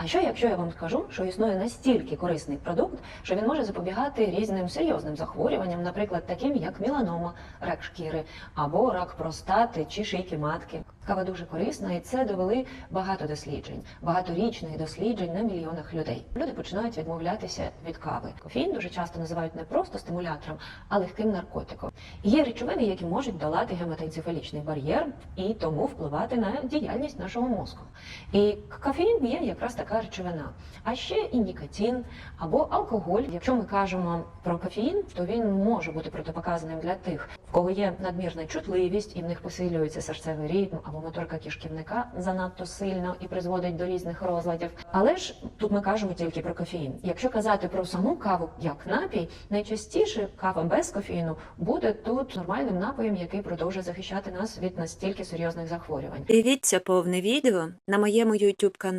А що якщо я вам скажу, що існує настільки корисний продукт, що він може запобігати різним серйозним захворюванням, наприклад, таким як меланома, рак шкіри або рак простати чи шийки матки. Кава дуже корисна, і це довели багато досліджень, багаторічних досліджень на мільйонах людей. Люди починають відмовлятися від кави. Кофеїн дуже часто називають не просто стимулятором, а легким наркотиком. Є речовини, які можуть долати гематоенцефалічний бар'єр і тому впливати на діяльність нашого мозку. І кофеїн є якраз така речовина. А ще і нікотин або алкоголь. Якщо ми кажемо про кофеїн, то він може бути протипоказаним для тих, в кого є надмірна чутливість і в них посилюється серцевий ритм або моторика кишківника занадто сильно і призводить до різних розладів. Але ж тут ми кажемо тільки про кофеїн. Якщо казати про саму каву як напій, найчастіше кава без кофеїну буде тут нормальним напоєм, який продовжує захищати нас від настільки серйозних захворювань. Дивіться повне відео на моєму YouTube каналі.